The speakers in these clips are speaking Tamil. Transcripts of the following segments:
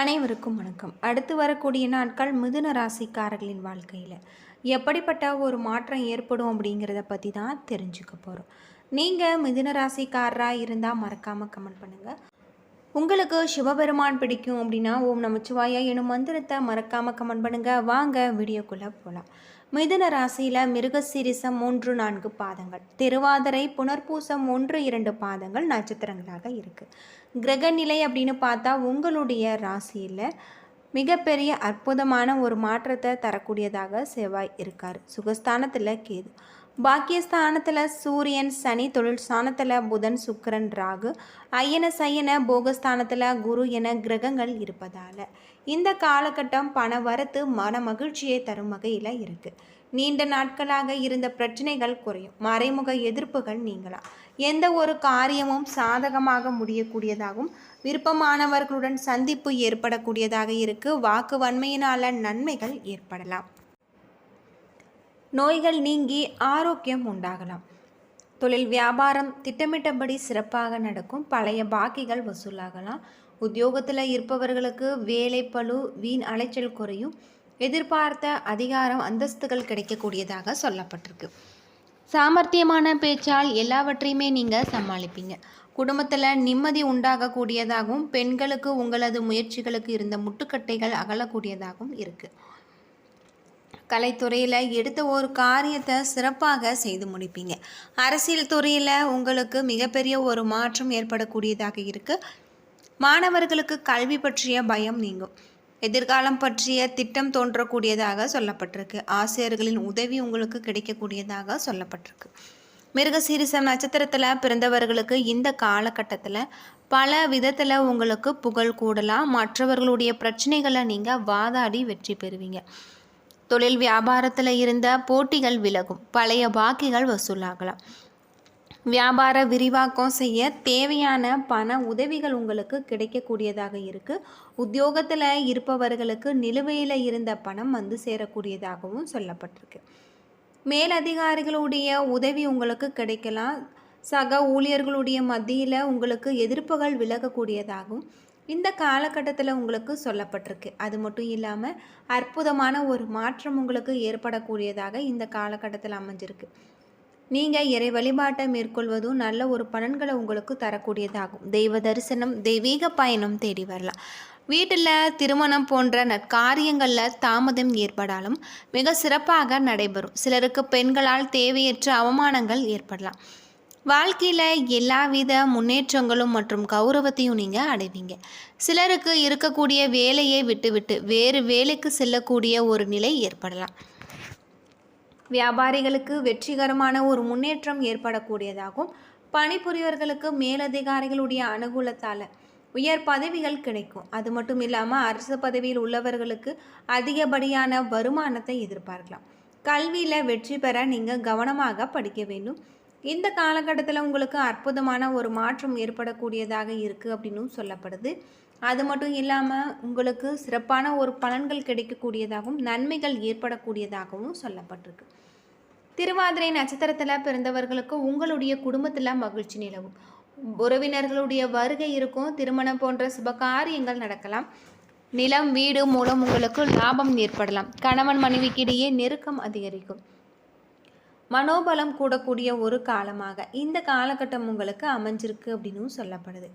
அனைவருக்கும் வணக்கம். அடுத்து வரக்கூடிய நாட்கள் மிதுன ராசிக்காரர்களின் வாழ்க்கையில். எப்படிப்பட்ட ஒரு மாற்றம் ஏற்படும் அப்படிங்கிறத பற்றி தான் தெரிஞ்சுக்க போகிறோம் நீங்கள் மிதுன ராசிக்காரராக இருந்தால் மறக்காமல் கமெண்ட் பண்ணுங்கள் உங்களுக்கு சிவபெருமான் பிடிக்கும் அப்படின்னா ஓம் நமச்சிவாயா எனும் மந்திரத்தை மறக்காமல் கமெண்ட் பண்ணுங்கள் வாங்க வீடியோக்குள்ளே போகலாம் மிதுன ராசியில் மிருகசீரிசம் மூன்று நான்கு பாதங்கள். திருவாதிரை புனர்பூசம் ஒன்று இரண்டு பாதங்கள் நட்சத்திரங்களாக இருக்குது கிரகநிலை அப்படின்னு பார்த்தா உங்களுடைய ராசியில் மிகப்பெரிய அற்புதமான ஒரு மாற்றத்தை தரக்கூடியதாக செவ்வாய் இருக்கார். சுகஸ்தானத்தில் கேது. பாக்கியஸ்தானத்தில் சூரியன் சனி தொழில் ஸ்தானத்தில் புதன் சுக்கரன் ராகு ஐயன சையன போகஸ்தானத்தில் குரு என கிரகங்கள் இருப்பதால். இந்த காலகட்டம் பண வரத்து மன மகிழ்ச்சியை தரும் வகையில் இருக்குது நீண்ட நாட்களாக இருந்த பிரச்சனைகள் குறையும். மறைமுக எதிர்ப்புகள் நீங்களாம் எந்த ஒரு காரியமும் சாதகமாக முடியக்கூடியதாகவும் விருப்பமானவர்களுடன் சந்திப்பு ஏற்படக்கூடியதாக இருக்குது வாக்கு வன்மையினால் நன்மைகள் ஏற்படலாம். நோய்கள் நீங்கி ஆரோக்கியம் உண்டாகலாம். தொழில் வியாபாரம் திட்டமிட்டபடி சிறப்பாக நடக்கும். பழைய பாக்கிகள் வசூலாகலாம். உத்தியோகத்தில் இருப்பவர்களுக்கு வேலை பளு வீண் அலைச்சல் குறையும். எதிர்பார்த்த அதிகாரம் அந்தஸ்துகள் கிடைக்கக்கூடியதாக சொல்லப்பட்டிருக்கு. சாமர்த்தியமான பேச்சால் எல்லாவற்றையுமே நீங்கள் சமாளிப்பீங்க. குடும்பத்தில் நிம்மதி உண்டாகக்கூடியதாகவும் பெண்களுக்கு உங்களது முயற்சிகளுக்கு இருந்த முட்டுக்கட்டைகள் அகலக்கூடியதாகவும் இருக்குது கலைத்துறையில் எடுத்த ஒரு காரியத்தை சிறப்பாக செய்து முடிப்பீங்க. அரசியல் துறையில் உங்களுக்கு மிகப்பெரிய ஒரு மாற்றம் ஏற்படக்கூடியதாக இருக்குது மாணவர்களுக்கு கல்வி பற்றிய பயம் நீங்கும். எதிர்காலம் பற்றிய திட்டம் தோன்றக்கூடியதாக சொல்லப்பட்டிருக்கு. ஆசிரியர்களின் உதவி உங்களுக்கு கிடைக்கக்கூடியதாக சொல்லப்பட்டிருக்கு. மிருகசீரிசம் நட்சத்திரத்தில் பிறந்தவர்களுக்கு இந்த காலகட்டத்தில் பல விதத்தில் உங்களுக்கு புகழ் கூடலாம். மற்றவர்களுடைய பிரச்சனைகளை நீங்கள் வாதாடி வெற்றி பெறுவீங்க. தொழில் வியாபாரத்தில் இருந்த போட்டிகள் விலகும். பழைய பாக்கிகள் வசூலாகலாம். வியாபார விரிவாக்கம் செய்ய தேவையான பண உதவிகள் உங்களுக்கு கிடைக்கக்கூடியதாக இருக்குது உத்தியோகத்தில் இருப்பவர்களுக்கு நிலுவையில் இருந்த பணம் வந்து சேரக்கூடியதாகவும் சொல்லப்பட்டிருக்கு. மேலதிகாரிகளுடைய உதவி உங்களுக்கு கிடைக்கலாம். சக ஊழியர்களுடைய மத்தியில் உங்களுக்கு எதிர்ப்புகள் விலகக்கூடியதாகவும் இந்த காலகட்டத்தில் உங்களுக்கு சொல்லப்பட்டிருக்கு. அது மட்டும் இல்லாமல் அற்புதமான ஒரு மாற்றம் உங்களுக்கு ஏற்படக்கூடியதாக இந்த காலகட்டத்தில் அமைஞ்சிருக்கு. நீங்கள் இறை வழிபாட்டை மேற்கொள்வதும் நல்ல ஒரு பலன்களை உங்களுக்கு தரக்கூடியதாகும். தெய்வ தரிசனம் தெய்வீக பயணம் தேடி வரலாம். வீட்டில் திருமணம் போன்ற நற்காரியங்களில் தாமதம் ஏற்படாலும் மிக சிறப்பாக நடைபெறும். சிலருக்கு பெண்களால் தேவையற்ற அவமானங்கள் ஏற்படலாம். வாழ்க்கையில் எல்லாவித முன்னேற்றங்களும் மற்றும் கௌரவத்தையும் நீங்கள் அடைவீங்க. சிலருக்கு இருக்கக்கூடிய வேலையை விட்டுவிட்டு வேறு வேலைக்கு செல்லக்கூடிய ஒரு நிலை ஏற்படலாம். வியாபாரிகளுக்கு வெற்றிகரமான ஒரு முன்னேற்றம் ஏற்படக்கூடியதாகும். பணிபுரியவர்களுக்கு மேலதிகாரிகளுடைய அனுகூலத்தால் உயர் பதவிகள் கிடைக்கும். அது மட்டும் இல்லாமல் அரசு பதவியில் உள்ளவர்களுக்கு அதிகப்படியான வருமானத்தை எதிர்பார்க்கலாம். கல்வியில் வெற்றி பெற நீங்கள் கவனமாக படிக்க வேண்டும். இந்த காலகட்டத்தில் உங்களுக்கு அற்புதமான ஒரு மாற்றம் ஏற்படக்கூடியதாக இருக்குது அப்படின்னும் சொல்லப்படுது. அது மட்டும் இல்லாமல் உங்களுக்கு சிறப்பான ஒரு பலன்கள் கிடைக்கக்கூடியதாகவும் நன்மைகள் ஏற்படக்கூடியதாகவும் சொல்லப்பட்டிருக்கு. திருவாதிரை நட்சத்திரத்தில் பிறந்தவர்களுக்கு உங்களுடைய குடும்பத்தில் மகிழ்ச்சி நிலவும். உறவினர்களுடைய வருகை இருக்கும் திருமணம் போன்ற சுபகாரியங்கள் நடக்கலாம். நிலம் வீடு மூலம் உங்களுக்கு லாபம் ஏற்படலாம். கணவன் மனைவிக்கிடையே நெருக்கம் அதிகரிக்கும். மனோபலம் கூடக்கூடிய ஒரு காலமாக. இந்த காலகட்டம் உங்களுக்கு அமைஞ்சிருக்கு அப்படின்னும் சொல்லப்படுது.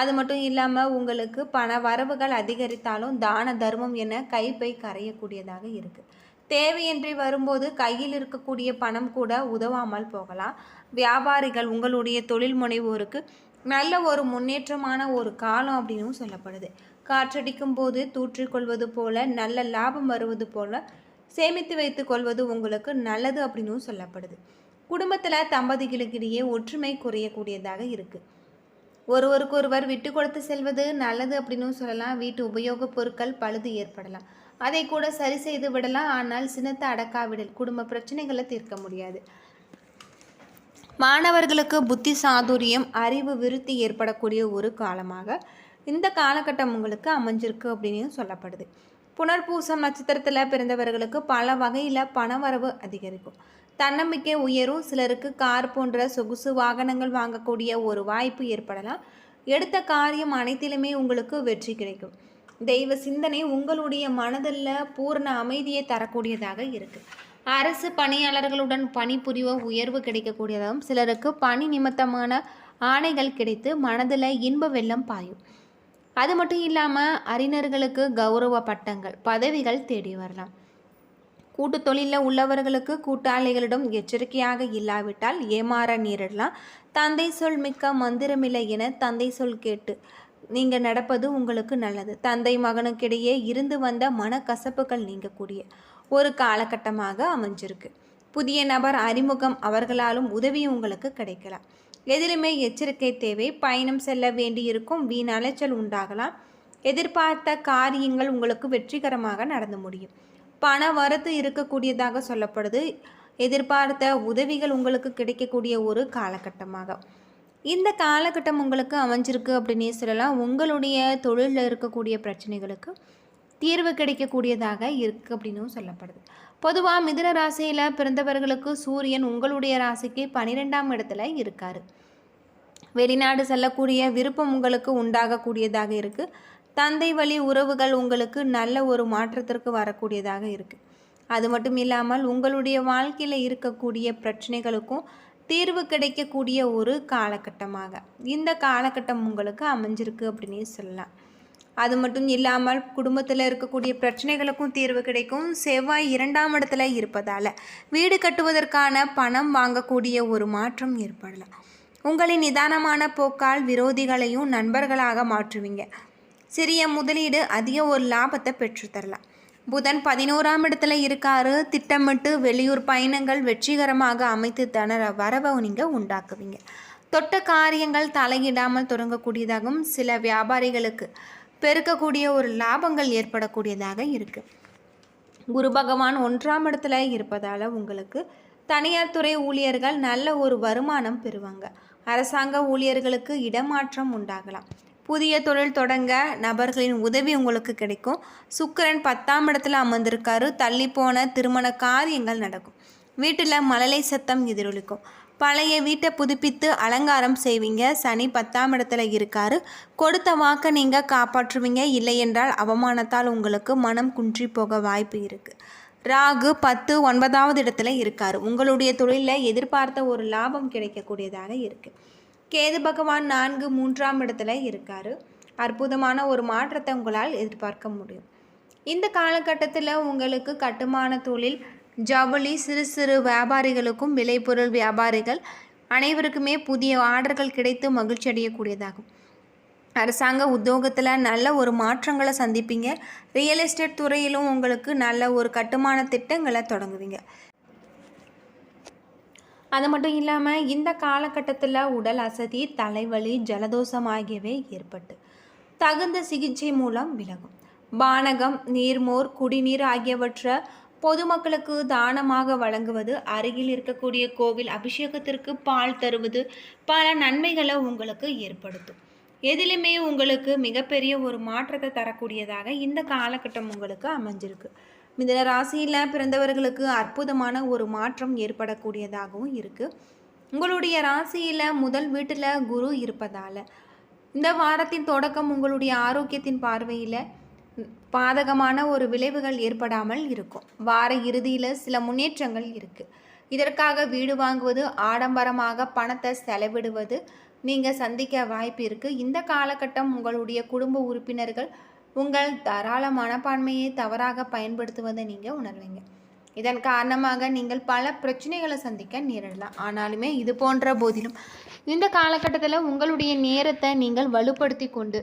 அது மட்டும் இல்லாமல் உங்களுக்கு பண வரவுகள் அதிகரித்தாலும் தான தர்மம் என கைப்பை கரையக்கூடியதாக இருக்குது தேவையின்றி வரும்போது கையில் இருக்கக்கூடிய பணம் கூட உதவாமல் போகலாம். வியாபாரிகள் உங்களுடைய தொழில் முனைவோருக்கு நல்ல ஒரு முன்னேற்றமான ஒரு காலம் அப்படின்னும் சொல்லப்படுது. காற்றடிக்கும் போது தூற்றிக்கொள்வது போல நல்ல லாபம் வருவது போல சேமித்து வைத்து கொள்வது உங்களுக்கு நல்லது அப்படின்னு சொல்லப்படுது. குடும்பத்தில் தம்பதிகளுக்கிடையே ஒற்றுமை குறையக்கூடியதாக இருக்குது ஒருவருக்கொருவர் விட்டு கொடுத்து செல்வது நல்லது அப்படின்னு சொல்லலாம். வீட்டு உபயோகப் பொருட்கள் பழுது ஏற்படலாம். அதை கூட சரி செய்து விடலாம். ஆனால் சினத்தை அடக்காவிடல் குடும்ப பிரச்சனைகளை தீர்க்க முடியாது. மாணவர்களுக்கு புத்தி சாதுரியம் அறிவு விருத்தி ஏற்படக்கூடிய ஒரு காலமாக இந்த காலகட்டம் உங்களுக்கு அமைஞ்சிருக்கு அப்படின்னு சொல்லப்படுது. புனர்பூசம் நட்சத்திரத்தில் பிறந்தவர்களுக்கு பல வகையில் பணவரவு அதிகரிக்கும். தன்னம்பிக்கை உயரும். சிலருக்கு கார் போன்ற சொகுசு வாகனங்கள் வாங்கக்கூடிய ஒரு வாய்ப்பு ஏற்படலாம். எடுத்த காரியம் அனைத்திலுமே உங்களுக்கு வெற்றி கிடைக்கும். தெய்வ சிந்தனை உங்களுடைய மனதில் பூர்ண அமைதியை தரக்கூடியதாக இருக்குது அரசு பணியாளர்களுடன் பணிபுரிவ உயர்வு கிடைக்கக்கூடியதாகவும் சிலருக்கு பணி நிமித்தமான ஆணைகள் கிடைத்து மனதில் இன்ப வெள்ளம் பாயும். அது மட்டும் இல்லாமல் அறிஞர்களுக்கு கௌரவ பட்டங்கள் பதவிகள் தேடி வரலாம். கூட்டு தொழிலில் உள்ளவர்களுக்கு கூட்டாளிகளிடம் எச்சரிக்கையாக இல்லாவிட்டால் ஏமாற நேரிடலாம். தந்தை சொல் மிக்க மந்திரமில்லை என தந்தை சொல் கேட்டு நீங்கள் நடப்பது உங்களுக்கு நல்லது. தந்தை மகனுக்கிடையே இருந்து வந்த மனக்கசப்புகள் நீங்கக்கூடிய ஒரு காலகட்டமாக அமைஞ்சிருக்கு. புதிய நபர் அறிமுகம் அவர்களாலும் உதவி உங்களுக்கு கிடைக்கலாம். எதிலுமே எச்சரிக்கை தேவை. பயணம் செல்ல வேண்டியிருக்கும். வீண் அலைச்சல் உண்டாகலாம். எதிர்பார்த்த காரியங்கள் உங்களுக்கு வெற்றிகரமாக நடந்து முடியும். பண வரத்து இருக்கக்கூடியதாக சொல்லப்படுது. எதிர்பார்த்த உதவிகள் உங்களுக்கு கிடைக்கக்கூடிய ஒரு காலகட்டமாக. இந்த காலகட்டம் உங்களுக்கு அமைஞ்சிருக்கு அப்படின்னே சொல்லலாம். உங்களுடைய தொழிலில் இருக்கக்கூடிய பிரச்சனைகளுக்கு தீர்வு கிடைக்கக்கூடியதாக இருக்குது அப்படின்னும் சொல்லப்படுது. பொதுவாக மிதுன ராசியில் பிறந்தவர்களுக்கு சூரியன் உங்களுடைய ராசிக்கு பன்னிரெண்டாம் இடத்துல இருக்கார். வெளிநாடு செல்லக்கூடிய விருப்பம் உங்களுக்கு உண்டாகக்கூடியதாக இருக்குது தந்தை வழி உறவுகள் உங்களுக்கு நல்ல ஒரு மாற்றத்திற்கு வரக்கூடியதாக இருக்குது அது மட்டும் இல்லாமல் உங்களுடைய வாழ்க்கையில் இருக்கக்கூடிய பிரச்சனைகளுக்கும் தீர்வு கிடைக்கக்கூடிய ஒரு காலகட்டமாக. இந்த காலகட்டம் உங்களுக்கு அமைஞ்சிருக்கு அப்படின்னே சொல்லலாம். அது மட்டும் இல்லாமல் குடும்பத்தில் இருக்கக்கூடிய பிரச்சனைகளுக்கும் தீர்வு கிடைக்கும். செவ்வாய் இரண்டாம் இடத்துல இருப்பதால் வீடு கட்டுவதற்கான பணம் வாங்கக்கூடிய ஒரு மாற்றம் ஏற்படலாம். உங்களின் நிதானமான போக்கால் விரோதிகளையும் நண்பர்களாக மாற்றுவீங்க. சிறிய முதலீடு அதிக ஒரு லாபத்தை பெற்றுத்தரலாம் புதன் பதினோராம் இடத்துல இருக்காரு. திட்டமிட்டு வெளியூர் பயணங்கள் வெற்றிகரமாக அமைத்து தன வரவை நீங்கள் உண்டாக்குவீங்க. தொட்ட காரியங்கள் தலையிடாமல் தொடங்கக்கூடியதாகவும் சில வியாபாரிகளுக்கு பெருக்கக்கூடிய ஒரு லாபங்கள் ஏற்படக்கூடியதாக இருக்குது குரு பகவான் ஒன்றாம் இடத்துல இருப்பதால் உங்களுக்கு தனியார் துறை ஊழியர்கள் நல்ல ஒரு வருமானம் பெறுவாங்க. அரசாங்க ஊழியர்களுக்கு இடமாற்றம் உண்டாகலாம். புதிய தொழில் தொடங்க நபர்களின் உதவி உங்களுக்கு கிடைக்கும். சுக்கிரன் பத்தாம் இடத்துல அமர்ந்திருக்காரு. தள்ளி போன திருமண காரியங்கள் நடக்கும். வீட்டில் மழலை சத்தம் எதிரொலிக்கும். பழைய வீட்டை புதுப்பித்து அலங்காரம் செய்வீங்க. சனி பத்தாம் இடத்துல இருக்காரு. கொடுத்த வாக்கை நீங்கள் காப்பாற்றுவீங்க. இல்லை என்றால் அவமானத்தால் உங்களுக்கு மனம் குன்றி போக வாய்ப்பு இருக்குது ராகு பத்து ஒன்பதாவது இடத்துல இருக்கார். உங்களுடைய தொழிலில் எதிர்பார்த்த ஒரு லாபம் கிடைக்கக்கூடியதாக இருக்குது கேது பகவான் நான்கு மூன்றாம் இடத்துல இருக்கார். அற்புதமான ஒரு மாற்றத்தை உங்களால் எதிர்பார்க்க முடியும். இந்த காலகட்டத்தில் உங்களுக்கு கட்டுமான தொழில் ஜவுளி சிறு சிறு வியாபாரிகளுக்கும் விளைபொருள் வியாபாரிகள் அனைவருக்குமே புதிய ஆர்டர்கள் கிடைத்து மகிழ்ச்சி அடையக்கூடியதாகும். அரசாங்க உத்தியோகத்தில் நல்ல ஒரு மாற்றங்களை சந்திப்பீங்க. ரியல் எஸ்டேட் துறையிலும் உங்களுக்கு நல்ல ஒரு கட்டுமான திட்டங்களை தொடங்குவீங்க. அது மட்டும் இல்லாமல் இந்த காலகட்டத்தில் உடல் அசதி தலைவலி ஜலதோஷம் ஆகியவை ஏற்பட்டு தகுந்த சிகிச்சை மூலம் விலகும். பானகம் நீர்மோர் குடிநீர் ஆகியவற்றை பொதுமக்களுக்கு தானமாக வழங்குவது அருகில் இருக்கக்கூடிய கோவில் அபிஷேகத்திற்கு பால் தருவது பல நன்மைகளை உங்களுக்கு ஏற்படுத்தும். எதிலுமே உங்களுக்கு மிகப்பெரிய ஒரு மாற்றத்தை தரக்கூடியதாக இந்த காலகட்டம் உங்களுக்கு அமைஞ்சிருக்கு. மிதன ராசியில் பிறந்தவர்களுக்கு அற்புதமான ஒரு மாற்றம் ஏற்படக்கூடியதாகவும் இருக்குது உங்களுடைய ராசியில் முதல் வீட்டில் குரு இருப்பதால் இந்த வாரத்தின் தொடக்கம் உங்களுடைய ஆரோக்கியத்தின் பார்வையில் பாதகமான ஒரு விளைவுகள் ஏற்படாமல் இருக்கும். வார இறுதியில் சில முன்னேற்றங்கள் இருக்குது இதற்காக வீடு வாங்குவது ஆடம்பரமாக பணத்தை செலவிடுவது நீங்கள் சந்திக்க வாய்ப்பு இருக்குது இந்த காலகட்டம் உங்களுடைய குடும்ப உறுப்பினர்கள் உங்கள் தாராள மனப்பான்மையை தவறாக பயன்படுத்துவதை நீங்கள் உணர்வீங்க. இதன் காரணமாக நீங்கள் பல பிரச்சனைகளை சந்திக்க நேரிடலாம். ஆனாலுமே இது போன்ற போதிலும் இந்த காலகட்டத்தில் உங்களுடைய நேரத்தை நீங்கள் வலுப்படுத்தி கொண்டு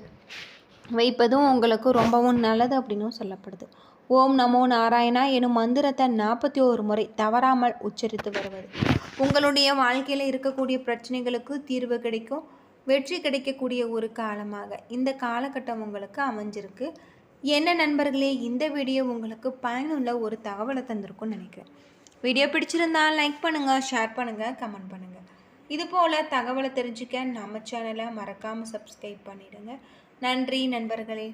வைப்பதும் உங்களுக்கு ரொம்பவும் நல்லது அப்படின்னும் சொல்லப்படுது. ஓம் நமோ நாராயணா எனும் மந்திரத்தை நாற்பத்தி ஒரு முறை தவறாமல் உச்சரித்து வருவது. உங்களுடைய வாழ்க்கையில் இருக்கக்கூடிய பிரச்சனைகளுக்கு தீர்வு கிடைக்கும். வெற்றி கிடைக்கக்கூடிய ஒரு காலமாக இந்த காலகட்டம் உங்களுக்கு அமைஞ்சிருக்கு. என்ன நண்பர்களே இந்த வீடியோ உங்களுக்கு பயனுள்ள ஒரு தகவலை தந்திருக்கும்னு நினைக்கிறேன். வீடியோ பிடிச்சிருந்தால் லைக் பண்ணுங்கள் ஷேர் பண்ணுங்கள் கமெண்ட் பண்ணுங்கள் இதுபோல் தகவலை தெரிஞ்சுக்க நம்ம சேனலை மறக்காமல் சப்ஸ்கிரைப் பண்ணிவிடுங்க நன்றி நண்பர்களே.